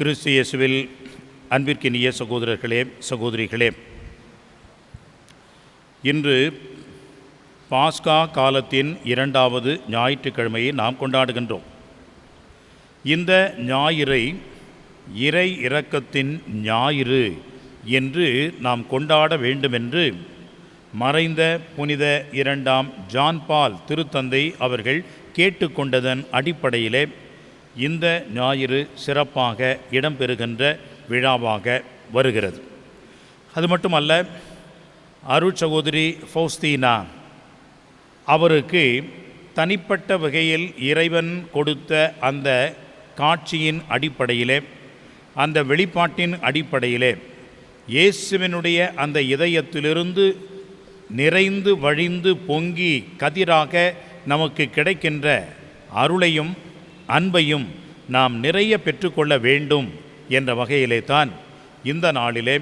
கிறிஸ்து இயேசுவில் அன்பிற்கினிய சகோதரர்களே சகோதரிகளே இன்று பாஸ்கா காலத்தின் இரண்டாவது ஞாயிற்றுக்கிழமையை நாம் கொண்டாடுகின்றோம். இந்த ஞாயிறை இறை இரக்கத்தின் ஞாயிறு என்று நாம் கொண்டாட வேண்டுமென்று மறைந்த புனித இரண்டாம் ஜான் பால் திருத்தந்தை அவர்கள் கேட்டுக்கொண்டதன் அடிப்படையிலே இந்த ஞாயிறு சிறப்பாக இடம்பெறுகின்ற விழாவாக வருகிறது. அது மட்டுமல்ல அருட்சகோதரி ஃபௌஸ்தீனா அவருக்கு தனிப்பட்ட வகையில் இறைவன் கொடுத்த அந்த காட்சியின் அடிப்படையிலே அந்த வெளிப்பாட்டின் அடிப்படையிலே இயேசுவினுடைய அந்த இதயத்திலிருந்து நிறைந்து வழிந்து பொங்கி கதிராக நமக்கு கிடைக்கின்ற அருளையும் அன்பையும் நாம் நிறைய பெற்றுக்கொள்ள வேண்டும் என்ற வகையிலே தான் இந்த நாளிலே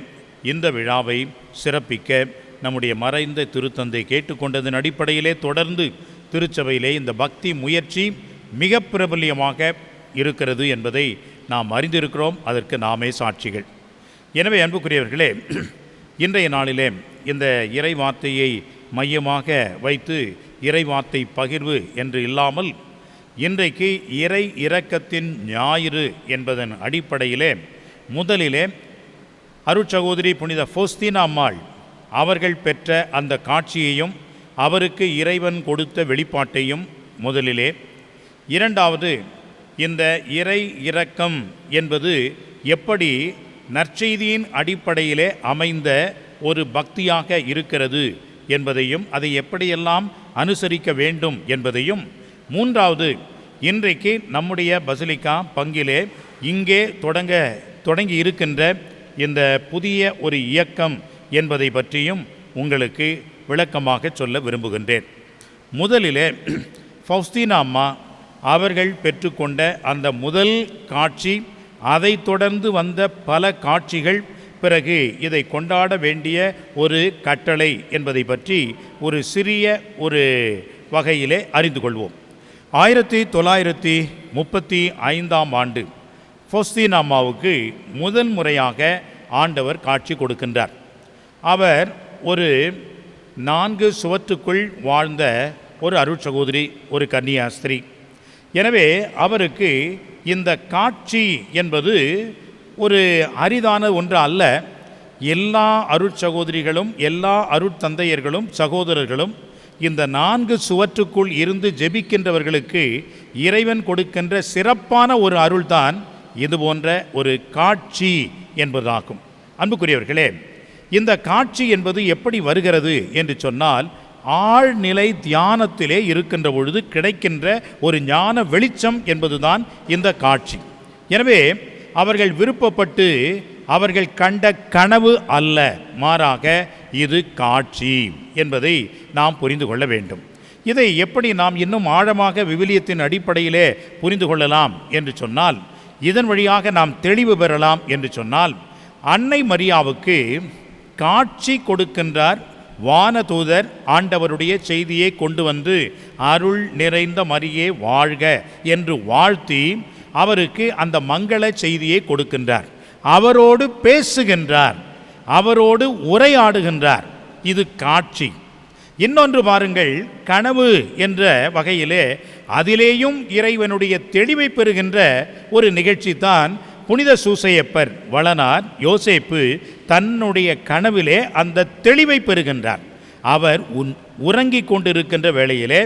இந்த விழாவை சிறப்பிக்க நம்முடைய மறைந்த திருத்தந்தை கேட்டுக்கொண்டதன் அடிப்படையிலே தொடர்ந்து திருச்சபையிலே இந்த பக்தி முயற்சி மிக பிரபல்யமாக இருக்கிறது என்பதை நாம் அறிந்திருக்கிறோம். அதற்கு நாமே சாட்சிகள். எனவே அன்புக்குரியவர்களே இன்றைய நாளிலே இந்த இறை வார்த்தையை மையமாக வைத்து இறை வார்த்தை பகிர்வு என்று இல்லாமல் இன்றைக்கு இறை இரக்கத்தின் ஞாயிறு என்பதன் அடிப்படையிலே முதலிலே அருட்சகோதரி புனித ஃபோஸ்தீன் அம்மாள் அவர்கள் பெற்ற அந்த காட்சியையும் அவருக்கு இறைவன் கொடுத்த வெளிப்பாட்டையும் முதலிலே. இரண்டாவது இந்த இறை இரக்கம் என்பது எப்படி நற்செய்தியின் அடிப்படையிலே அமைந்த ஒரு பக்தியாக இருக்கிறது என்பதையும் அதை எப்படியெல்லாம் அனுசரிக்க வேண்டும் என்பதையும் மூன்றாவது இன்றைக்கு நம்முடைய பசிலிக்கா பங்கிலே இங்கே தொடங்க தொடங்கி இருக்கின்ற இந்த புதிய ஒரு இயக்கம் என்பதை பற்றியும் உங்களுக்கு விளக்கமாக சொல்ல விரும்புகின்றேன். முதலிலே ஃபௌஸ்தீனா அம்மா அவர்கள் பெற்றுக்கொண்ட அந்த முதல் காட்சி அதை தொடர்ந்து வந்த பல காட்சிகள் பிறகு இதை கொண்டாட வேண்டிய ஒரு கட்டளை என்பதை பற்றி ஒரு சிறிய ஒரு வகையிலே அறிந்து கொள்வோம். ஆயிரத்தி தொள்ளாயிரத்தி முப்பத்தி ஐந்தாம் ஆண்டு ஃபொஸ்தீன் அம்மாவுக்கு முதன் முறையாக ஆண்டவர் காட்சி கொடுக்கின்றார். அவர் ஒரு நான்கு சுவற்றுக்குள் வாழ்ந்த ஒரு அருட்சகோதரி ஒரு கன்னியாஸ்திரி எனவே அவருக்கு இந்த காட்சி என்பது ஒரு அரிதான ஒன்று அல்ல. எல்லா அருட்சகோதரிகளும் எல்லா அருட்தந்தையர்களும் சகோதரர்களும் இந்த நான்கு சுவற்றுக்குள் இருந்து ஜெபிக்கின்றவர்களுக்கு இறைவன் கொடுக்கின்ற சிறப்பான ஒரு அருள்தான் இது போன்ற ஒரு காட்சி என்பதாகும். அன்புக்குரியவர்களே இந்த காட்சி என்பது எப்படி வருகிறது என்று சொன்னால் ஆழ்நிலை தியானத்திலே இருக்கின்ற பொழுது கிடைக்கின்ற ஒரு ஞான வெளிச்சம் என்பதுதான் இந்த காட்சி. எனவே அவர்கள் விருப்பப்பட்டு அவர்கள் கண்ட கனவு அல்ல. மாறாக இது காட்சி என்பதை நாம் புரிந்து கொள்ள வேண்டும். இதை எப்படி நாம் இன்னும் ஆழமாக விவிலியத்தின் அடிப்படையிலே புரிந்து கொள்ளலாம் என்று சொன்னால் இதன் வழியாக நாம் தெளிவு பெறலாம் என்று சொன்னால் அன்னை மரியாவுக்கு காட்சி கொடுக்கின்றார் வானதூதர் ஆண்டவருடைய செய்தியை கொண்டு வந்து அருள் நிறைந்த மரியே வாழ்க என்று வாழ்த்தி அவருக்கு அந்த மங்கள செய்தியை கொடுக்கின்றார். அவரோடு பேசுகின்றார் அவரோடு உரையாடுகின்றார். இது காட்சி. இன்னொன்று பாருங்கள் கனவு என்ற வகையிலே அதிலேயும் இறைவனுடைய தெளிவை பெறுகின்ற ஒரு நிகழ்ச்சி தான் புனித சூசையப்பர் வளனார் யோசேப்பு தன்னுடைய கனவிலே அந்த தெளிவை பெறுகின்றார். அவர் உன் உறங்கிக் கொண்டிருக்கின்ற வேளையிலே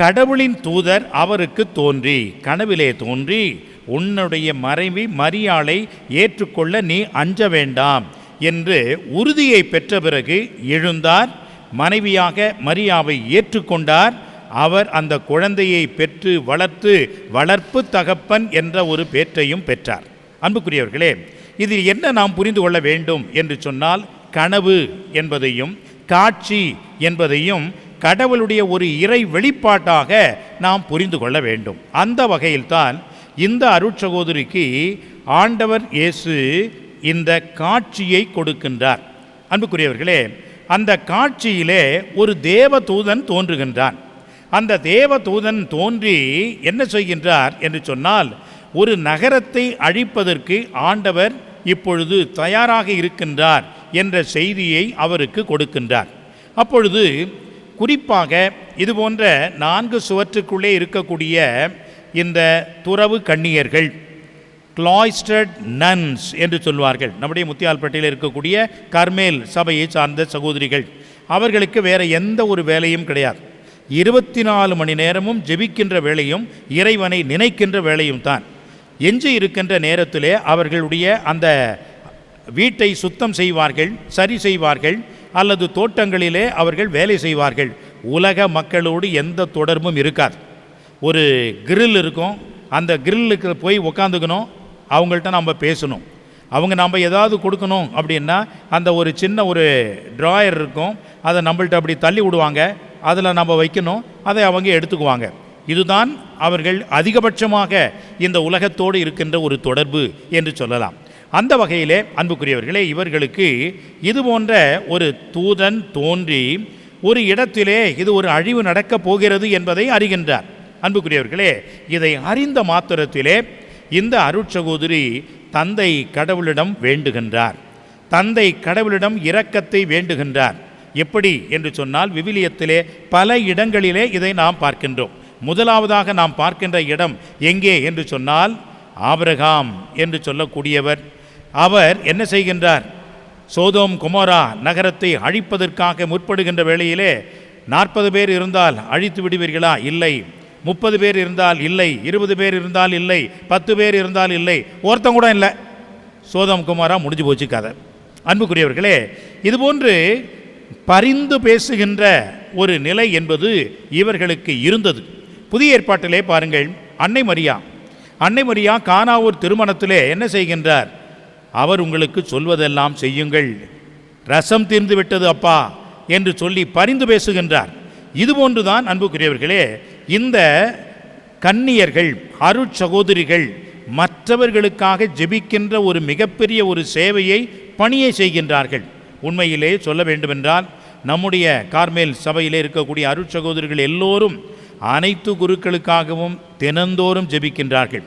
கடவுளின் தூதர் அவருக்கு தோன்றி கனவிலே தோன்றி உன்னுடைய மறைவி மரியாளை ஏற்றுக்கொள்ள நீ அஞ்ச வேண்டாம் என்று உறுதியை பெற்ற பிறகு எழுந்தார். மனைவியாக மரியாவை ஏற்றுக்கொண்டார். அவர் அந்த குழந்தையை பெற்று வளர்த்து வளர்ப்பு தகப்பன் என்ற ஒரு பேற்றையும் பெற்றார். அன்புக்குரியவர்களே இதில் என்ன நாம் புரிந்து கொள்ள வேண்டும் என்று சொன்னால் கனவு என்பதையும் காட்சி என்பதையும் கடவுளுடைய ஒரு இறை வெளிப்பாட்டாக நாம் புரிந்து கொள்ள வேண்டும். அந்த வகையில்தான் இந்த அருட்சகோதரிக்கு ஆண்டவர் இயேசு இந்த காட்சியை கொடுக்கின்றார். அன்புக்குரியவர்களே அந்த காட்சியிலே ஒரு தேவதூதன் தோன்றுகின்றான். அந்த தேவதூதன் தோன்றி என்ன செய்கின்றார் என்று சொன்னால் ஒரு நகரத்தை அழிப்பதற்கு ஆண்டவர் இப்பொழுது தயாராக இருக்கின்றார் என்ற செய்தியை அவருக்கு கொடுக்கின்றார். அப்பொழுது குறிப்பாக இது போன்ற நான்கு சுவற்றுக்குள்ளே இருக்கக்கூடிய இந்த துறவு கன்னியர்கள் கிளாய்ஸ்டர்ட் நன்ஸ் என்று சொல்வார்கள் நம்முடைய முத்தியால்பேட்டையில் இருக்கக்கூடிய கர்மேல் சபையை சார்ந்த சகோதரிகள் அவர்களுக்கு வேறு எந்த ஒரு வேலையும் கிடையாது. இருபத்தி நாலு மணி நேரமும் ஜெபிக்கின்ற வேலையும் இறைவனை நினைக்கின்ற வேலையும் தான். எஞ்சி இருக்கின்ற நேரத்திலே அவர்களுடைய அந்த வீட்டை சுத்தம் செய்வார்கள் சரி செய்வார்கள் அல்லது தோட்டங்களிலே அவர்கள் வேலை செய்வார்கள். உலக மக்களோடு எந்த தொடர்பும் இருக்காது. ஒரு கிரில் இருக்கும். அந்த கிரில்லுக்கு போய் உக்காந்துக்கணும். அவங்கள்ட்ட நம்ம பேசணும். அவங்க நம்ம ஏதாவது கொடுக்கணும் அப்படின்னா அந்த ஒரு சின்ன ஒரு ட்ராயர் இருக்கும். அதை நம்மள்ட்ட அப்படி தள்ளி விடுவாங்க. அதில் நம்ம வைக்கணும். அதை அவங்க எடுத்துக்குவாங்க. இதுதான் அவர்கள் அதிகபட்சமாக இந்த உலகத்தோடு இருக்கின்ற ஒரு தொடர்பு என்று சொல்லலாம். அந்த வகையிலே அன்புக்குரியவர்களே இவர்களுக்கு இது போன்ற ஒரு தூதன் தோன்றி ஒரு இடத்திலே இது ஒரு அழிவு நடக்கப் போகிறது என்பதை அறிகின்றார். அன்புக்குரியவர்களே இதை அறிந்த மாத்திரத்திலே இந்த அருட்சகோதரி தந்தை கடவுளிடம் வேண்டுகின்றார். தந்தை கடவுளிடம் இரக்கத்தை வேண்டுகின்றார். எப்படி என்று சொன்னால் விவிலியத்திலே பல இடங்களிலே இதை நாம் பார்க்கின்றோம். முதலாவதாக நாம் பார்க்கின்ற இடம் எங்கே என்று சொன்னால் ஆபிரகாம் என்று சொல்லக்கூடியவர். அவர் என்ன செய்கின்றார்? சோதோம் குமாரா நகரத்தை அழிப்பதற்காக முற்படுகின்ற வேளையிலே நாற்பது பேர் இருந்தால் அழித்து விடுவீர்களா? இல்லை. முப்பது பேர் இருந்தால் இல்லை இருபது பேர் இருந்தால் இல்லை பத்து பேர் இருந்தால் இல்லை ஒருத்தம் கூட இல்லை. சோதம் குமாராக முடிஞ்சு போச்சு கதை. அன்புக்குரியவர்களே இதுபோன்று பரிந்து பேசுகின்ற ஒரு நிலை என்பது இவர்களுக்கு இருந்தது. புதிய ஏற்பாட்டிலே பாருங்கள் அன்னை மரியா. அன்னை மரியா கானாவூர் திருமணத்திலே என்ன செய்கின்றார்? அவர் உங்களுக்கு சொல்வதெல்லாம் செய்யுங்கள். ரசம் தீர்ந்து விட்டது அப்பா என்று சொல்லி பரிந்து பேசுகின்றார். இதுபோன்றுதான் அன்புக்குரியவர்களே இந்த கன்னியர்கள் அருட்சகோதரிகள் மற்றவர்களுக்காக ஜெபிக்கின்ற ஒரு மிகப்பெரிய ஒரு சேவையை பணியை செய்கின்றார்கள். உண்மையிலே சொல்ல வேண்டுமென்றால் நம்முடைய கார்மேல் சபையிலே இருக்கக்கூடிய அருட்சகோதரிகள் எல்லோரும் அனைத்து குருக்களுக்காகவும் தினந்தோறும் ஜெபிக்கின்றார்கள்.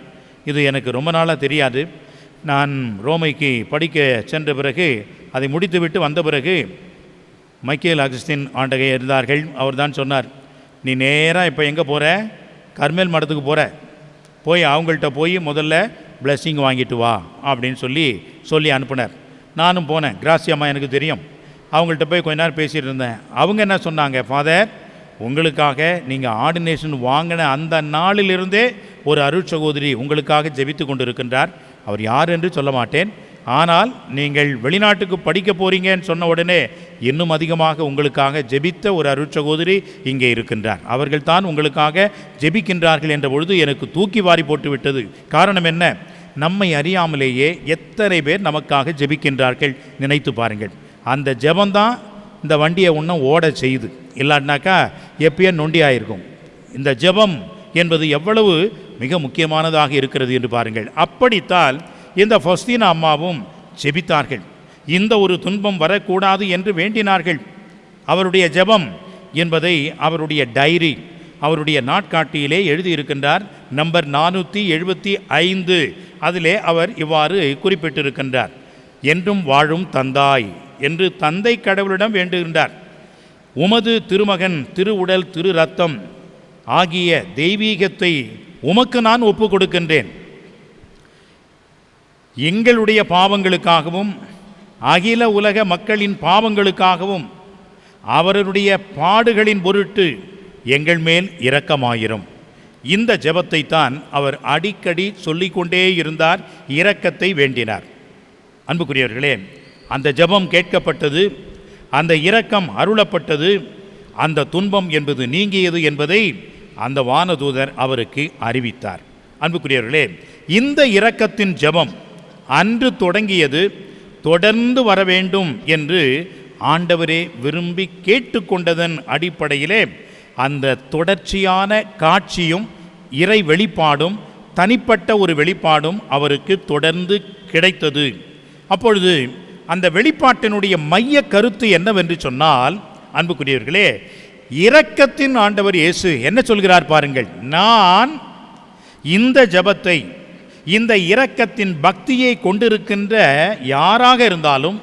இது எனக்கு ரொம்ப நாளாக தெரியாது. நான் ரோமைக்கு படிக்க சென்ற பிறகு அதை முடித்துவிட்டு வந்த பிறகு மைக்கேல் அகஸ்டின் ஆண்டகை இருந்தார்கள். அவர் தான் சொன்னார் நீ நேராக இப்போ எங்கே போகிற கர்மேல் மடத்துக்கு போகிற போய் அவங்கள்ட்ட போய் முதல்ல blessing வாங்கிட்டு வா அப்படின்னு சொல்லி சொல்லி அனுப்புனார். நானும் போனேன். கிராசியம்மா எனக்கு தெரியும். அவங்கள்ட்ட போய் கொஞ்ச நேரம் பேசிகிட்டு இருந்தேன். அவங்க என்ன சொன்னாங்க ஃபாதர் உங்களுக்காக நீங்கள் ஆர்டினேஷன் வாங்கின அந்த நாளிலிருந்தே ஒரு அருள் சகோதரி உங்களுக்காக ஜெபித்து கொண்டு இருக்கின்றார் அவர் யார் என்று சொல்ல மாட்டேன். ஆனால் நீங்கள் வெளிநாட்டுக்கு படிக்க போறீங்கன்னு சொன்ன உடனே இன்னும் அதிகமாக உங்களுக்காக ஜெபித்த ஒரு அருட்சகோதரி இங்கே இருக்கின்றார். அவர்கள் தான் உங்களுக்காக ஜெபிக்கின்றார்கள் என்ற பொழுது எனக்கு தூக்கி வாரி போட்டுவிட்டது காரணம் என்ன? நம்மை அறியாமலேயே எத்தனை பேர் நமக்காக ஜெபிக்கின்றார்கள் நினைத்து பாருங்கள். அந்த ஜெபம்தான் இந்த வண்டியை ஒன்றும் ஓட செய்யுது. இல்லாட்டினாக்கா எப்பயும் நொண்டியாயிருக்கும் இந்த ஜெபம் என்பது எவ்வளவு மிக முக்கியமானதாக இருக்கிறது என்று பாருங்கள். அப்படித்தான் இந்த ஃபஸ்தீனா அம்மாவும் ஜெபித்தார்கள். இந்த ஒரு துன்பம் வரக்கூடாது என்று வேண்டினார்கள். அவருடைய ஜெபம் என்பதை அவருடைய டைரி அவருடைய நாட்காட்டியிலே எழுதியிருக்கின்றார். நம்பர் நானூற்றி எழுபத்தி ஐந்து. அதிலே அவர் இவ்வாறு குறிப்பிட்டிருக்கின்றார். என்றும் வாழும் தந்தாய் என்று தந்தை கடவுளிடம் வேண்டுகின்றார். உமது திருமகன் திருவுடல் திரு ரத்தம் ஆகிய தெய்வீகத்தை உமக்கு நான் ஒப்பு கொடுக்கின்றேன் எங்களுடைய பாவங்களுக்காகவும் அகில உலக மக்களின் பாவங்களுக்காகவும் அவருடைய பாடுகளின் பொருட்டு எங்கள் மேல் இரக்கமாயிரும். இந்த ஜெபத்தை தான் அவர் அடிக்கடி சொல்லிக்கொண்டே இருந்தார் இரக்கத்தை வேண்டினார். அன்புக்குரியவர்களே அந்த ஜெபம் கேட்கப்பட்டது அந்த இரக்கம் அருளப்பட்டது அந்த துன்பம் என்பது நீங்கியது என்பதை அந்த வானதூதர் அவருக்கு அறிவித்தார். அன்புக்குரியவர்களே இந்த இரக்கத்தின் ஜெபம் அன்று தொடங்கியது தொடர்ந்து வர வேண்டும் என்று ஆண்டவரே விரும்பி கேட்டுக்கொண்டதன் அடிப்படையிலே அந்த தொடர்ச்சியான காட்சியும் இறை வெளிப்பாடும் தனிப்பட்ட ஒரு வெளிப்பாடும் அவருக்கு தொடர்ந்து கிடைத்தது. அப்பொழுது அந்த வெளிப்பாட்டினுடைய மைய கருத்து என்னவென்று சொன்னால் அன்புக்குரியவர்களே இரக்கத்தின் ஆண்டவர் இயேசு என்ன சொல்கிறார் பாருங்கள். நான் இந்த ஜெபத்தை இந்த இரக்கத்தின் பக்தியை கொண்டிருக்கின்ற யாராக இருந்தாலும்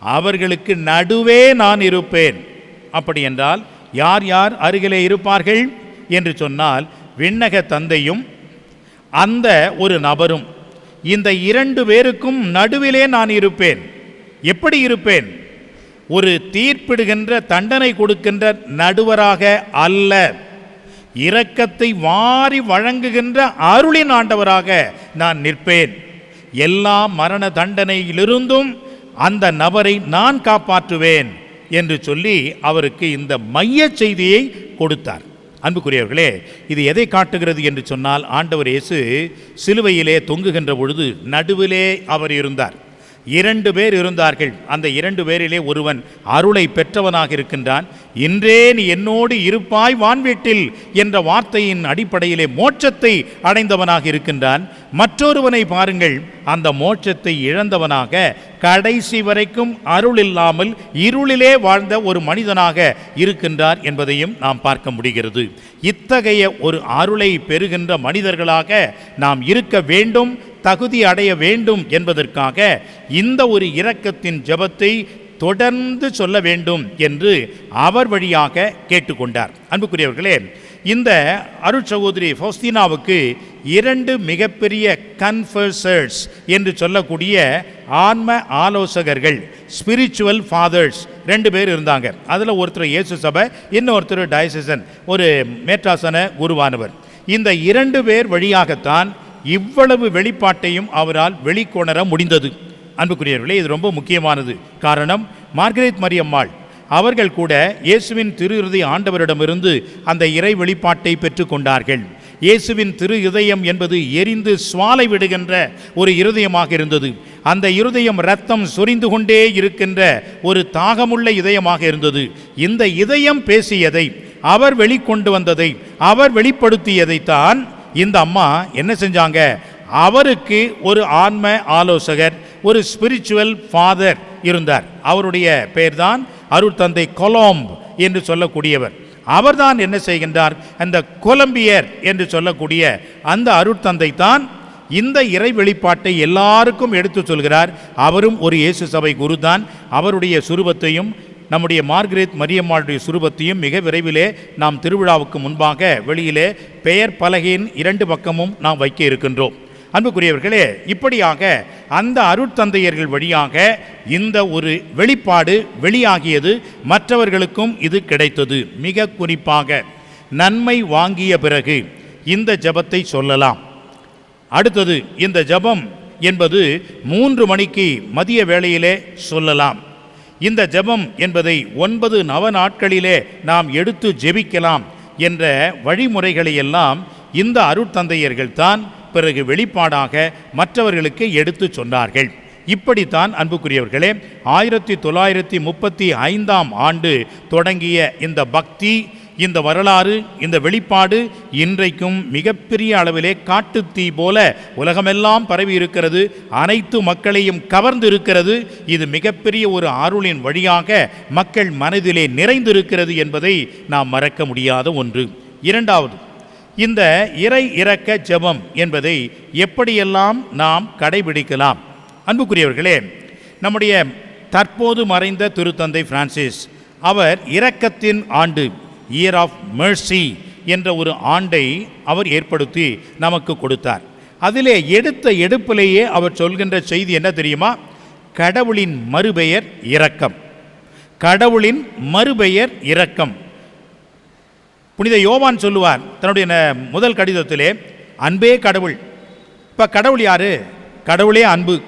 அவர்களுக்கு நடுவே நான் இருப்பேன். அப்படி என்றால் யார் யார் அருகிலே இருப்பார்கள்? என்று சொன்னால் விண்ணக தந்தையும் அந்த ஒரு நபரும் இந்த இரண்டு பேருக்கும் நடுவிலே நான் இருப்பேன். எப்படி இருப்பேன்? ஒரு தீர்ப்பிடுகின்ற தண்டனை கொடுக்கின்ற நடுவராக அல்ல. இரக்கத்தை வாரி வழங்குகின்ற அருளின் ஆண்டவராக நான் நிற்பேன். எல்லா மரண தண்டனையிலிருந்தும் அந்த நபரை நான் காப்பாற்றுவேன் என்று சொல்லி அவருக்கு இந்த மைய செய்தியை கொடுத்தார். அன்புக்குரியவர்களே இது எதை காட்டுகிறது என்று சொன்னால் ஆண்டவர் இயேசு சிலுவையிலே தொங்குகின்ற பொழுது நடுவிலே அவர் இருந்தார். இரண்டு பேர் இருந்தார்கள். அந்த இரண்டு பேரிலே ஒருவன் அருளை பெற்றவனாக இருக்கின்றான். இன்றே நீ என்னோடு இருப்பாய் வான்வீட்டில் என்ற வார்த்தையின் அடிப்படையிலே மோட்சத்தை அடைந்தவனாக இருக்கின்றான். மற்றொருவனை பாருங்கள் அந்த மோட்சத்தை இழந்தவனாக கடைசி வரைக்கும் அருள் இல்லாமல் இருளிலே வாழ்ந்த ஒரு மனிதனாக இருக்கின்றார் என்பதையும் நாம் பார்க்க முடிகிறது. இத்தகைய ஒரு அருளை பெறுகின்ற மனிதர்களாக நாம் இருக்க வேண்டும். தகுதி அடைய வேண்டும் என்பதற்காக இந்த ஒரு இரக்கத்தின் ஜெபத்தை தொடர்ந்து சொல்ல வேண்டும் என்று அவர் வழியாக கேட்டுக்கொண்டார். அன்புக்குரியவர்களே இந்த அருட் சகோதரி ஃபௌஸ்தீனாவுக்கு இரண்டு மிகப்பெரிய கன்ஃபர்சர்ஸ் என்று சொல்லக்கூடிய ஆன்ம ஆலோசகர்கள் ஸ்பிரிச்சுவல் ஃபாதர்ஸ் ரெண்டு பேர் இருந்தாங்க. அதில் ஒருத்தர் இயேசு சபை இன்னொருத்தர் டயசிசன் ஒரு மேற்றாசன குருவானவர். இந்த இரண்டு பேர் வழியாகத்தான் இவ்வளவு வெளிப்பாட்டையும் அவரால் வெளிக்கொணர முடிந்தது. அன்புக்குரியவர்களே இது ரொம்ப முக்கியமானது. காரணம் மார்கரெட் மரியம்மாள் அவர்கள் கூட இயேசுவின் திரு இருதய ஆண்டவரிடமிருந்து அந்த இறை வெளிப்பாட்டை பெற்றுக்கொண்டார்கள் இயேசுவின் திரு இதயம் என்பது எரிந்து சுவாலை விடுகின்ற ஒரு இருதயமாக இருந்தது. அந்த இருதயம் ரத்தம் சொரிந்து கொண்டே இருக்கின்ற ஒரு தாகமுள்ள இதயமாக இருந்தது. இந்த இதயம் பேசியதை அவர் வெளிக்கொண்டு வந்ததை அவர் வெளிப்படுத்தியதைத்தான் இந்த அம்மா என்ன செஞ்சாங்க? அவருக்கு ஒரு ஆன்ம ஆலோசகர் ஒரு ஸ்பிரிச்சுவல் ஃபாதர் இருந்தார். அவருடைய பெயர்தான் அருட்தந்தை கொலோம்ப் என்று சொல்லக்கூடியவர். அவர்தான் என்ன செய்கின்றார்? அந்த கொலம்பியர் என்று சொல்லக்கூடிய அந்த அருட்தந்தை தான் இந்த இறை வெளிப்பாட்டை எல்லாருக்கும் எடுத்து சொல்கிறார். அவரும் ஒரு இயேசு சபை குருதான். அவருடைய சுரூபத்தையும் நம்முடைய மார்கரெட் மரியம்மாளுடைய சுரூபத்தையும் மிக விரைவிலே நாம் திருவிழாவுக்கு முன்பாக வெளியிலே பெயர் பலகையின் இரண்டு பக்கமும் நாம் வைக்க இருக்கின்றோம். அன்புக்குரியவர்களே இப்படியாக அந்த அருட்தந்தையர்கள் வழியாக இந்த ஒரு வெளிப்பாடு வெளியாகியது மற்றவர்களுக்கும் இது கிடைத்தது. மிக குறிப்பாக நன்மை வாங்கிய பிறகு இந்த ஜெபத்தை சொல்லலாம். அடுத்தது இந்த ஜெபம் என்பது மூன்று மணிக்கு மதிய வேளையிலே சொல்லலாம். இந்த ஜெபம் என்பதை ஒன்பது நவ நாட்களிலே நாம் எடுத்து ஜெபிக்கலாம் என்ற வழிமுறைகளையெல்லாம் இந்த அருட்தந்தையர்கள் தான் பிறகு வெளிப்பாடாக மற்றவர்களுக்கு எடுத்து சொன்னார்கள். இப்படித்தான் அன்புக்குரியவர்களே ஆயிரத்தி தொள்ளாயிரத்தி முப்பத்தி ஐந்தாம் ஆண்டு தொடங்கிய இந்த பக்தி இந்த வரலாறு இந்த வெளிப்பாடு இன்றைக்கும் மிகப்பெரிய அளவிலே காட்டுத்தீ போல உலகமெல்லாம் பரவி இருக்கிறது அனைத்து மக்களையும் கவர்ந்து இருக்கிறது இது மிகப்பெரிய ஒரு அருளின் வழியாக மக்கள் மனதிலே நிறைந்திருக்கிறது என்பதை நாம் மறக்க முடியாத ஒன்று. இரண்டாவது இந்த இறை இறக்க ஜெபம் என்பதை எப்படியெல்லாம் நாம் கடைபிடிக்கலாம்? அன்புக்குரியவர்களே நம்முடைய தற்போது மறைந்த திருத்தந்தை பிரான்சிஸ் அவர் இரக்கத்தின் ஆண்டு இயர் ஆஃப் மெர்சி என்ற ஒரு ஆண்டை அவர் ஏற்படுத்தி நமக்கு கொடுத்தார். அதிலே எடுத்த எடுப்பிலேயே அவர் சொல்கின்ற செய்தி என்ன தெரியுமா? கடவுளின் மறுபெயர் இரக்கம். கடவுளின் மறுபெயர் இரக்கம். புனித யோவான் சொல்லுவார் தன்னுடைய முதல் கடிதத்திலே அன்பே கடவுள். இப்போ கடவுள் யாரு? கடவுளே அன்பு.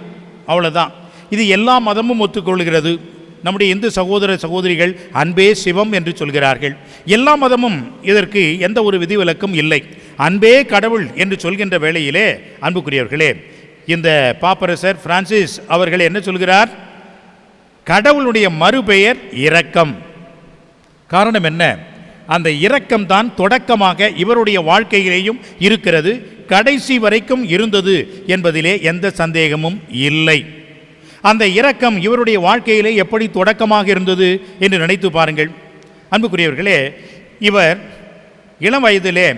அவ்வளோதான் இது எல்லா மதமும் ஒத்துக்கொள்கிறது. நம்முடைய இந்து சகோதர சகோதரிகள் அன்பே சிவம் என்று சொல்கிறார்கள். எல்லா மதமும் இதற்கு எந்த ஒரு விதிவிலக்கும் இல்லை. அன்பே கடவுள் என்று சொல்கின்ற வேளையிலே அன்புக்குரியவர்களே இந்த பாப்பரசர் பிரான்சிஸ் அவர்கள் என்ன சொல்கிறார்? கடவுளுடைய மறுபெயர் இரக்கம். காரணம் என்ன? அந்த இரக்கம் தான் தொடக்கமாக இவருடைய வாழ்க்கையிலேயும் இருக்கிறது கடைசி வரைக்கும் இருந்தது என்பதிலே எந்த சந்தேகமும் இல்லை. அந்த இரக்கம் இவருடைய வாழ்க்கையிலே எப்படி தொடக்கமாக இருந்தது என்று நினைத்து பாருங்கள். அன்புக்குரியவர்களே இவர் இளம் வயதிலே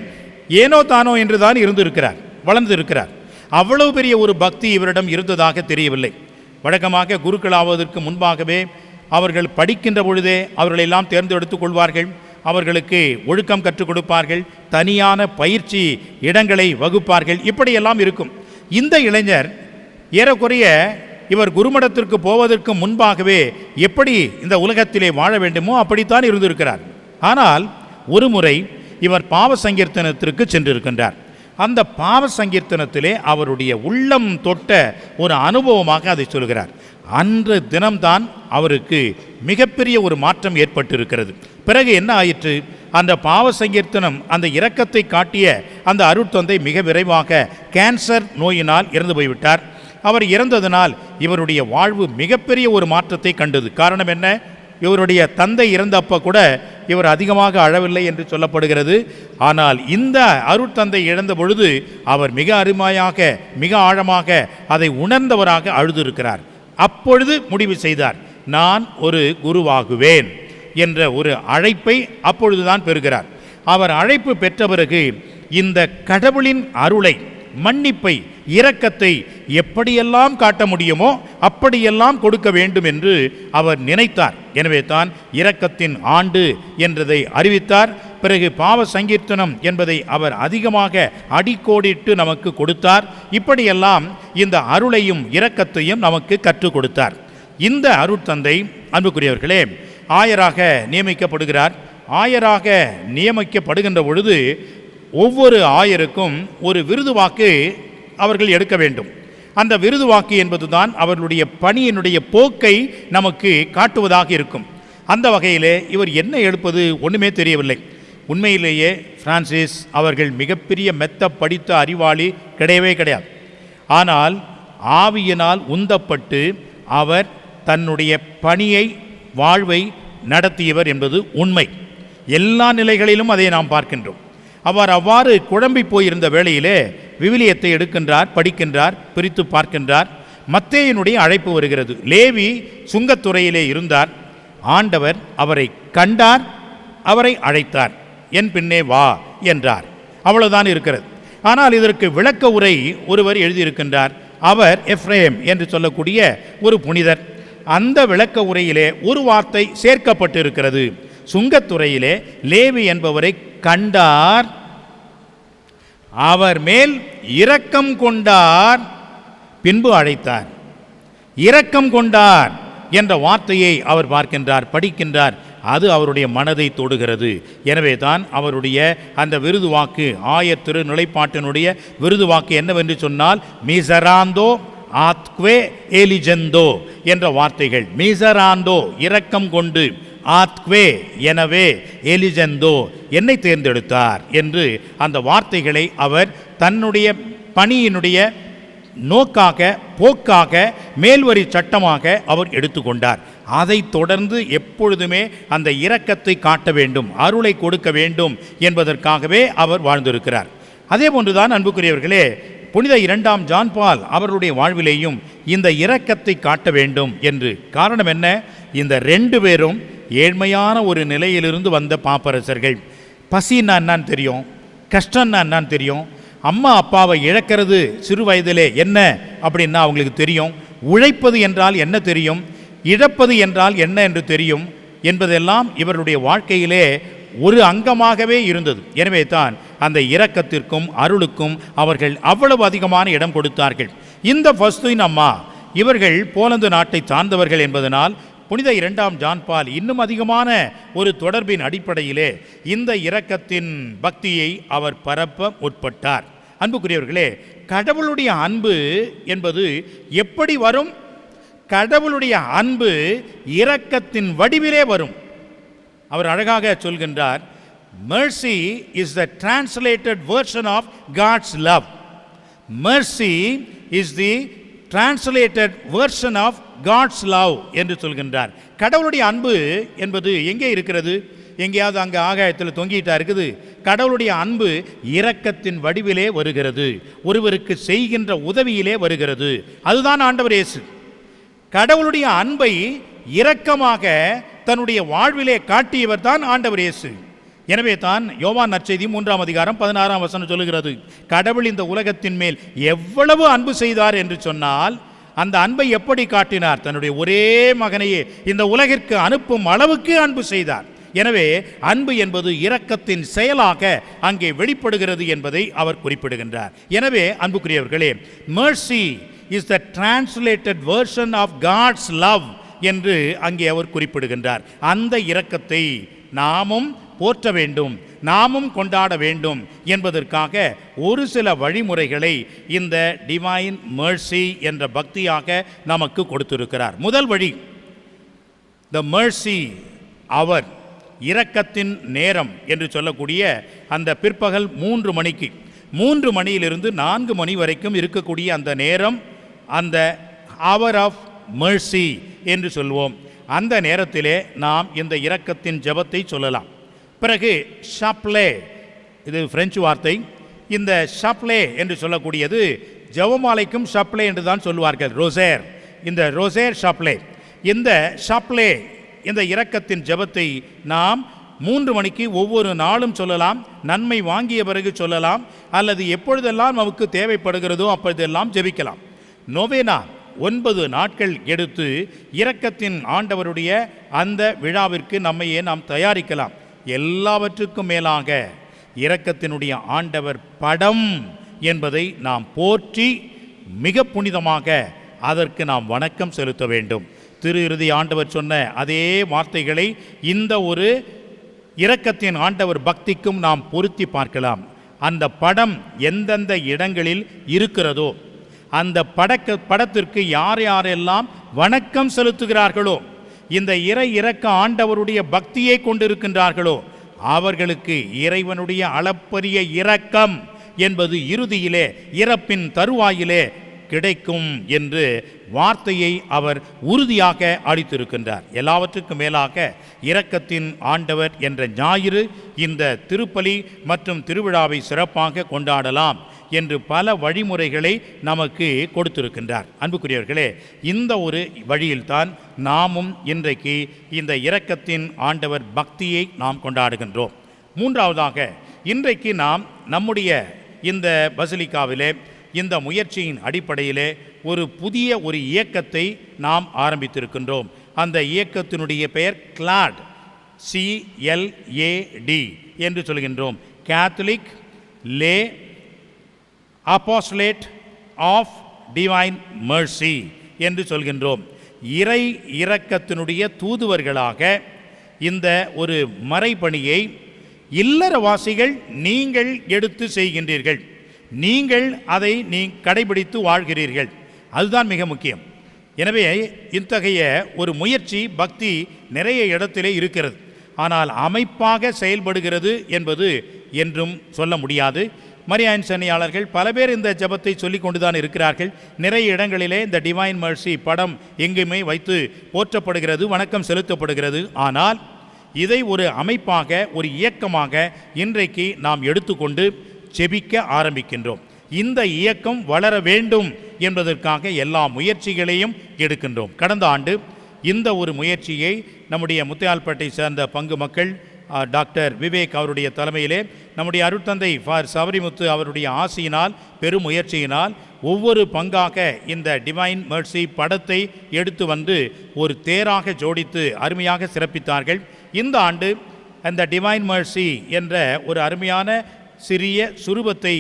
ஏனோ தானோ என்று தான் இருந்திருக்கிறார் வளர்ந்து இருக்கிறார் அவ்வளவு பெரிய ஒரு பக்தி இவரிடம் இருந்ததாக தெரியவில்லை. வழக்கமாக குருக்களாவதற்கு முன்பாகவே அவர்கள் படிக்கின்ற பொழுதே அவர்களெல்லாம் தேர்ந்தெடுத்துக் கொள்வார்கள். அவர்களுக்கு ஒழுக்கம் கற்றுக் கொடுப்பார்கள். தனியான பயிற்சி இடங்களை வகுப்பார்கள். இப்படியெல்லாம் இருக்கும். இந்த இளைஞர் ஏறக்குறைய இவர் குருமடத்திற்கு போவதற்கு முன்பாகவே எப்படி இந்த உலகத்திலே வாழ வேண்டுமோ அப்படித்தான் இருந்திருக்கிறார். ஆனால் ஒரு முறை இவர் பாவ சங்கீர்த்தனத்திற்கு சென்றிருக்கின்றார். அந்த பாவ சங்கீர்த்தனத்திலே அவருடைய உள்ளம் தொட்ட ஒரு அனுபவமாக அதை சொல்கிறார். அன்று தினம்தான் அவருக்கு மிகப்பெரிய ஒரு மாற்றம் ஏற்பட்டிருக்கிறது. பிறகு என்ன ஆயிற்று? அந்த பாவ சங்கீர்த்தனம் அந்த இரக்கத்தை காட்டிய அந்த அருட்தந்தை மிக விரைவாக கேன்சர் நோயினால் இறந்து போய்விட்டார். அவர் இறந்ததனால் இவருடைய வாழ்வு மிகப்பெரிய ஒரு மாற்றத்தை கண்டது. காரணம் என்ன? இவருடைய தந்தை இறந்தப்ப கூட இவர் அதிகமாக அழவில்லை என்று சொல்லப்படுகிறது. ஆனால் இந்த அருட்தந்தை இழந்த பொழுது அவர் மிக அருமையாக மிக ஆழமாக அதை உணர்ந்தவராக அழுதிருக்கிறார். அப்பொழுது முடிவு செய்தார் நான் ஒரு குருவாகுவேன் என்ற ஒரு அழைப்பை அப்பொழுதுதான் பெறுகிறார். அவர் அழைப்பு பெற்ற பிறகு இந்த கடவுளின் அருளை மன்னிப்பை இரக்கத்தை எப்படியெல்லாம் காட்ட முடியுமோ அப்படியெல்லாம் கொடுக்க வேண்டும் என்று அவர் நினைத்தார். எனவே தான் இரக்கத்தின் ஆண்டு என்றதை அறிவித்தார். பிறகு பாவ சங்கீர்த்தனம் என்பதை அவர் அதிகமாக அடிக்கோடிட்டு நமக்கு கொடுத்தார். இப்படியெல்லாம் இந்த அருளையும் இரக்கத்தையும் நமக்கு கற்றுக் கொடுத்தார். இந்த அருட்தந்தை அன்புக்குரியவர்களே ஆயராக நியமிக்கப்படுகிறார். ஆயராக நியமிக்கப்படுகின்ற பொழுது ஒவ்வொரு ஆயருக்கும் ஒரு விருது வாக்கு அவர்கள் எடுக்க வேண்டும். அந்த விருது வாக்கு என்பதுதான் அவர்களுடைய பணியினுடைய போக்கை நமக்கு காட்டுவதாக இருக்கும். அந்த வகையிலே இவர் என்ன எடுப்பது ஒன்றுமே தெரியவில்லை. உண்மையிலேயே பிரான்சிஸ் அவர்கள் மிகப்பெரிய மெத்த படித்த அறிவாளி கிடையவே கிடையாது. ஆனால் ஆவியினால் உந்தப்பட்டு அவர் தன்னுடைய பணியை வாழ்வை நடத்தியவர் என்பது உண்மை. எல்லா நிலைகளிலும் அதை நாம் பார்க்கின்றோம். அவர் அவ்வாறு குழம்பி போயிருந்த வேளையிலே விவிலியத்தை எடுக்கின்றார் படிக்கின்றார் பிரித்து பார்க்கின்றார். மத்தேயினுடைய அழைப்பு வருகிறது. லேவி சுங்கத்துறையிலே இருந்தார். ஆண்டவர் அவரை கண்டார் அவரை அழைத்தார். என் பின்னே வா என்றார். அவ்வளவுதான் இருக்கிறது. ஆனால் இதற்கு விளக்க உரை ஒருவர் எழுதியிருக்கின்றார். அவர் எஃப்ரேம் என்று சொல்லக்கூடிய ஒரு புனிதர். அந்த விளக்க உரையிலே ஒரு வார்த்தை சேர்க்கப்பட்டிருக்கிறது. சுங்கத்துறையிலே லேவி என்பவரை கண்டார் அவர் மேல் இரக்கம் கொண்டார் பின்பு அழைத்தார். இரக்கம் கொண்டார் என்ற வார்த்தையை அவர் பார்க்கின்றார் படிக்கின்றார். அது அவருடைய மனதை தொடுகிறது. எனவே தான் அவருடைய அந்த விருது வாக்கு ஆயத்திரு நிலைப்பாட்டினுடைய விருது வாக்கு என்னவென்று சொன்னால் மிசராந்தோ ஆத்வே எலிஜெந்தோ என்ற வார்த்தைகள். மிசராந்தோ இரக்கம் கொண்டு ஆத்வே எனவே எலிஜெந்தோ என்னை தேர்ந்தெடுத்தார் என்று அந்த வார்த்தைகளை அவர் தன்னுடைய பணியினுடைய நோக்காக போக்காக மேல்வரி சட்டமாக அவர் எடுத்துக்கொண்டார். அதைத் தொடர்ந்து எப்பொழுதுமே அந்த இரக்கத்தை காட்ட வேண்டும் அருளை கொடுக்க வேண்டும் என்பதற்காகவே அவர் வாழ்ந்திருக்கிறார். அதே போன்றுதான் அன்புக்குரியவர்களே புனித இரண்டாம் ஜான்பால் அவருடைய வாழ்விலேயும் இந்த இரக்கத்தை காட்ட வேண்டும் என்று. காரணம் என்ன? இந்த ரெண்டு பேரும் ஏழ்மையான ஒரு நிலையிலிருந்து வந்த பாப்பரசர்கள். பசின்னா என்னன்னு தெரியும்? கஷ்டம்னா என்னன்னு தெரியும்? அம்மா அப்பாவை இழக்கிறது சிறு வயதிலே என்ன அப்படின்னா அவங்களுக்கு தெரியும். உழைப்பது என்றால் என்ன தெரியும்? இழப்பது என்றால் என்ன என்று தெரியும்? என்பதெல்லாம் இவருடைய வாழ்க்கையிலே ஒரு அங்கமாகவே இருந்தது. எனவே தான் அந்த இரக்கத்திற்கும் அருளுக்கும் அவர்கள் அவ்வளவு அதிகமான இடம் கொடுத்தார்கள். இந்த ஃபஸ்துயின் அம்மா இவர்கள் போலந்து நாட்டை சார்ந்தவர்கள் என்பதனால் புனித இரண்டாம் ஜான்பால் இன்னும் அதிகமான ஒரு தொடர்பின் அடிப்படையிலே இந்த இரக்கத்தின் பக்தியை அவர் பரப்ப முற்பட்டார். அன்புக்குரியவர்களே கடவுளுடைய அன்பு என்பது எப்படி வரும்? கடவுளுடைய அன்பு இரக்கத்தின் வடிவிலே வரும். அவர் அழகாக சொல்கின்றார் mercy is the translated version of God's love mercy is the translated version of God's love என்று சொல்கின்றார். கடவுளுடைய அன்பு என்பது எங்கே இருக்கிறது? எங்கேயாவது அங்கே ஆகாயத்தில் தொங்கிட்டா இருக்குது. கடவுளுடைய அன்பு இரக்கத்தின் வடிவிலே வருகிறது. ஒருவருக்கு செய்கின்ற உதவியிலே வருகிறது. அதுதான் ஆண்டவர் இயேசு. கடவுளுடைய அன்பை இரக்கமாக தன்னுடைய வாழ்விலே காட்டியவர் தான் ஆண்டவர் இயேசு. எனவே தான் யோவான் நற்செய்தி மூன்றாம் அதிகாரம் பதினாறாம் வசனம் சொல்லுகிறது கடவுள் இந்த உலகத்தின் மேல் எவ்வளவு அன்பு செய்தார்? என்று சொன்னால் அந்த அன்பை எப்படி காட்டினார்? தன்னுடைய ஒரே மகனையே இந்த உலகிற்கு அனுப்பும் அளவுக்கு அன்பு செய்தார். எனவே அன்பு என்பது இரக்கத்தின் செயலாக அங்கே வெளிப்படுகிறது என்பதை அவர் குறிப்பிடுகின்றார். எனவே அன்புக்குரியவர்களே mercy is the translated version of God's love என்று அங்கே அவர் குறிப்பிடுகின்றார். அந்த இரக்கத்தை நாமும் போற்ற வேண்டும் நாமும் கொண்டாட வேண்டும் என்பதற்காக ஒரு சில வழிமுறைகளை இந்த டிவைன் மேர்சி என்ற பக்தியாக நமக்கு கொடுத்திருக்கிறார். முதல் வழி த மேர்சி அவர் இரக்கத்தின் நேரம் என்று சொல்லக்கூடிய அந்த பிற்பகல் மூன்று மணிக்கு. மூன்று மணியிலிருந்து நான்கு மணி வரைக்கும் இருக்கக்கூடிய அந்த நேரம் அந்த அவர் ஆஃப் மெர்சி என்று சொல்வோம். அந்த நேரத்திலே நாம் இந்த இரக்கத்தின் ஜெபத்தை சொல்லலாம். பிறகு ஷாப்லே இது பிரெஞ்சு வார்த்தை. இந்த ஷாப்லே என்று சொல்லக்கூடியது ஜெபமாலைக்கும் ஷாப்லே என்று தான் சொல்லுவார்கள். ரோசேர் இந்த ரோசேர் ஷாப்லே இந்த ஷாப்லே இந்த இரக்கத்தின் ஜெபத்தை நாம் மூன்று மணிக்கு ஒவ்வொரு நாளும் சொல்லலாம். நன்மை வாங்கிய பிறகு சொல்லலாம். அல்லது எப்பொழுதெல்லாம் நமக்கு தேவைப்படுகிறதோ அப்பொழுதெல்லாம் ஜெபிக்கலாம். நோவேனா ஒன்பது நாட்கள் எடுத்து இரக்கத்தின் ஆண்டவருடைய அந்த விழாவிற்கு நம்மையே நாம் தயாரிக்கலாம். எல்லாவற்றுக்கும் மேலாக இரக்கத்தினுடைய ஆண்டவர் படம் என்பதை நாம் போற்றி மிக புனிதமாக அதற்கு நாம் வணக்கம் செலுத்த வேண்டும். திரு இறுதி ஆண்டவர் சொன்ன அதே வார்த்தைகளை இந்த ஒரு இரக்கத்தின் ஆண்டவர் பக்திக்கும் நாம் பொருத்தி பார்க்கலாம். அந்த படம் எந்தெந்த இடங்களில் இருக்கிறதோ அந்த படக்க படத்திற்கு யார் யாரெல்லாம் வணக்கம் செலுத்துகிறார்களோ இந்த இறை இறக்க ஆண்டவருடைய பக்தியை கொண்டிருக்கின்றார்களோ அவர்களுக்கு இறைவனுடைய அளப்பரிய இரக்கம் என்பது இறுதியிலே இறப்பின் தருவாயிலே கிடைக்கும் என்று வார்த்தையை அவர் உறுதியாக அளித்திருக்கின்றார். எல்லாவற்றுக்கும் மேலாக இரக்கத்தின் ஆண்டவர் என்ற ஞாயிறு இந்த திருப்பலி மற்றும் திருவிழாவை சிறப்பாக கொண்டாடலாம். என்று பல வழிமுறைகளை நமக்கு கொடுத்திருக்கின்றார். அன்புக்குரியவர்களே இந்த ஒரு வழியில்தான் நாமும் இன்றைக்கு இந்த இரக்கத்தின் ஆண்டவர் பக்தியை நாம் கொண்டாடுகின்றோம். மூன்றாவதாக இன்றைக்கு நாம் நம்முடைய இந்த பசிலிக்காவிலே இந்த முயற்சியின் அடிப்படையிலே ஒரு புதிய ஒரு இயக்கத்தை நாம் ஆரம்பித்திருக்கின்றோம். அந்த இயக்கத்தினுடைய பெயர் கிளாட் சிஎல்ஏடி என்று சொல்கின்றோம். Catholic lay apostolate of divine mercy என்று சொல்கின்றோம். இறை இரக்கத்தினுடைய தூதுவர்களாக இந்த ஒரு மறைபணியை இல்லறவாசிகள் நீங்கள் எடுத்து செய்கின்றீர்கள். நீங்கள் அதை நீ கடைபிடித்து வாழ்கிறீர்கள். அதுதான் மிக முக்கியம். எனவே இத்தகைய ஒரு முயற்சி பக்தி நிறைய இடத்திலே இருக்கிறது. ஆனால் அமைப்பாக செயல்படுகிறது என்பது என்றும் சொல்ல முடியாது. மரியாயின் சென்னையாளர்கள் பல பேர் இந்த ஜெபத்தை சொல்லி கொண்டுதான் இருக்கிறார்கள். நிறைய இடங்களிலே இந்த டிவைன் மர்சி படம் எங்குமே வைத்து போற்றப்படுகிறது வணக்கம் செலுத்தப்படுகிறது. ஆனால் இதை ஒரு அமைப்பாக ஒரு இயக்கமாக இன்றைக்கு நாம் எடுத்துக்கொண்டு செபிக்க ஆரம்பிக்கின்றோம். இந்த இயக்கம் வளர வேண்டும் என்பதற்காக எல்லா முயற்சிகளையும் எடுக்கின்றோம். கடந்த ஆண்டு இந்த ஒரு முயற்சியை நம்முடைய முத்தையால்பேட்டை சேர்ந்த பங்கு மக்கள் டாக்டர் விவேக் அவருடைய தலைமையிலே நம்முடைய அருட்தந்தை ஃபார் சபரிமுத்து அவருடைய ஆசியினால் பெரும் முயற்சியினால் ஒவ்வொரு பங்காக இந்த டிவைன் mercy படத்தை எடுத்து வந்து ஒரு தேராக ஜோடித்து அருமையாக சிறப்பித்தார்கள். இந்த ஆண்டு அந்த டிவைன் மர்சி என்ற ஒரு அருமையான சிறிய சுரூபத்தை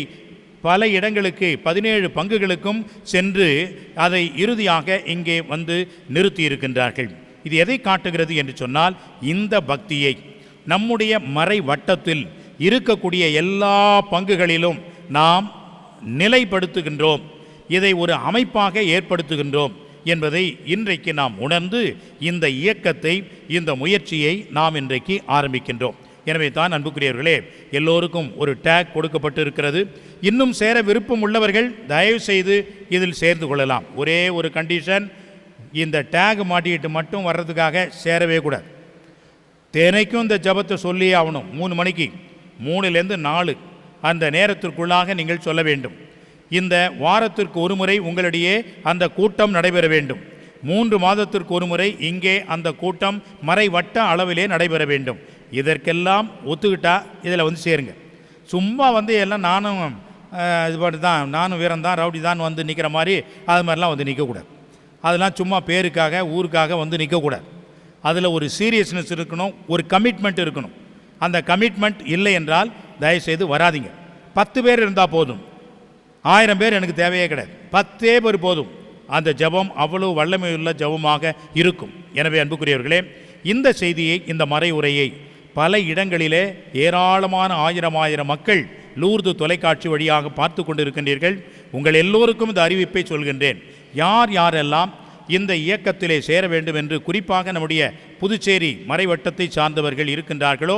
பல இடங்களுக்கு பதினேழு பங்குகளுக்கும் சென்று அதை இறுதியாக இங்கே வந்து நிறுத்தியிருக்கின்றார்கள். இது எதை காட்டுகிறது என்று சொன்னால் இந்த பக்தியை. நம்முடைய மறை வட்டத்தில் இருக்கக்கூடிய எல்லா பங்குகளிலும் நாம் நிலைப்படுத்துகின்றோம். இதை ஒரு அமைப்பாக ஏற்படுத்துகின்றோம் என்பதை இன்றைக்கு நாம் உணர்ந்து இந்த இயக்கத்தை இந்த முயற்சியை நாம் இன்றைக்கு ஆரம்பிக்கின்றோம். எனவே தான் அன்புக்குரியவர்களே எல்லோருக்கும் ஒரு டேக் கொடுக்கப்பட்டு இருக்கிறது இன்னும் சேர விருப்பம் உள்ளவர்கள் தயவு செய்து இதில் சேர்ந்து கொள்ளலாம். ஒரே ஒரு கண்டிஷன் இந்த டேக் மாட்டிக்கிட்டு மட்டும் வர்றதுக்காக சேரவே கூடாது. தினைக்கும் இந்த ஜெபத்தை சொல்லியே ஆகணும். மூணு மணிக்கு. மூணுலேருந்து நாலு. அந்த நேரத்திற்குள்ளாக நீங்கள் சொல்ல வேண்டும். இந்த வாரத்திற்கு ஒரு முறை உங்களிடையே அந்த கூட்டம் நடைபெற வேண்டும். மூன்று மாதத்திற்கு ஒரு முறை இங்கே அந்த கூட்டம் மறைவட்ட அளவிலே நடைபெற வேண்டும். இதற்கெல்லாம் ஒத்துக்கிட்டா இதில் வந்து சேருங்க. சும்மா வந்து எல்லாம் நானும் இது பாட்டு தான் நானும் வீரன் தான் ரவுடி தான் வந்து நிற்கிற மாதிரி அது மாதிரிலாம் வந்து நிற்கக்கூடாது அதெல்லாம் சும்மா பேருக்காக ஊருக்காக வந்து நிற்கக்கூடாது அதில் ஒரு சீரியஸ்னஸ் இருக்கணும் ஒரு கமிட்மெண்ட் இருக்கணும். அந்த கமிட்மெண்ட் இல்லை என்றால் தயவுசெய்து வராதீங்க. பத்து பேர் இருந்தால் போதும். ஆயிரம் பேர் எனக்கு தேவையே கிடையாது. பத்தே பேர் போதும். அந்த ஜெபம் அவ்வளவு வல்லமையுள்ள ஜெபமாக இருக்கும். எனவே அன்புக்குரியவர்களே இந்த செய்தியை இந்த மறை உரையை பல இடங்களிலே ஏராளமான ஆயிரம் ஆயிரம் மக்கள் லூர்து தொலைக்காட்சி வழியாக பார்த்து கொண்டிருக்கின்றீர்கள். உங்கள் எல்லோருக்கும் இந்த அறிவிப்பை சொல்கின்றேன். யார் யாரெல்லாம் இந்த இயக்கத்திலே சேர வேண்டும் என்று குறிப்பாக நம்முடைய புதுச்சேரி மறைவட்டத்தை சார்ந்தவர்கள் இருக்கின்றார்களோ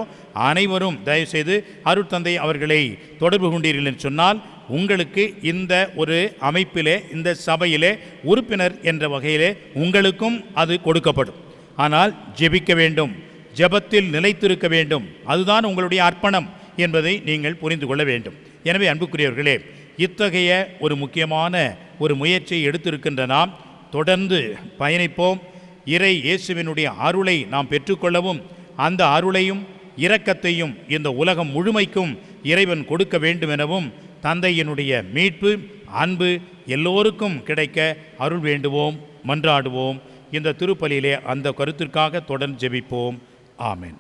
அனைவரும் தயவுசெய்து அருட்தந்தை அவர்களை தொடர்பு கொண்டீர்கள் என்று சொன்னால் உங்களுக்கு இந்த ஒரு அமைப்பிலே இந்த சபையிலே உறுப்பினர் என்ற வகையிலே உங்களுக்கும் அது கொடுக்கப்படும். ஆனால் ஜெபிக்க வேண்டும் ஜெபத்தில் நிலைத்திருக்க வேண்டும். அதுதான் உங்களுடைய அர்ப்பணம் என்பதை நீங்கள் புரிந்து கொள்ள வேண்டும். எனவே அன்புக்குரியவர்களே இத்தகைய ஒரு முக்கியமான ஒரு முயற்சியை எடுத்திருக்கின்ற நாம் தொடர்ந்து பயணிப்போம். இறை இயேசுவினுடைய அருளை நாம் பெற்றுக்கொள்ளவும் அந்த அருளையும் இரக்கத்தையும் இந்த உலகம் முழுமைக்கும் இறைவன் கொடுக்க வேண்டும் எனவும் தந்தையினுடைய மீட்பு அன்பு எல்லோருக்கும் கிடைக்க அருள் வேண்டுவோம் மன்றாடுவோம். இந்த திருப்பலியிலே அந்த கருத்திற்காக தொடர்ந்து ஜெபிப்போம். ஆமேன்.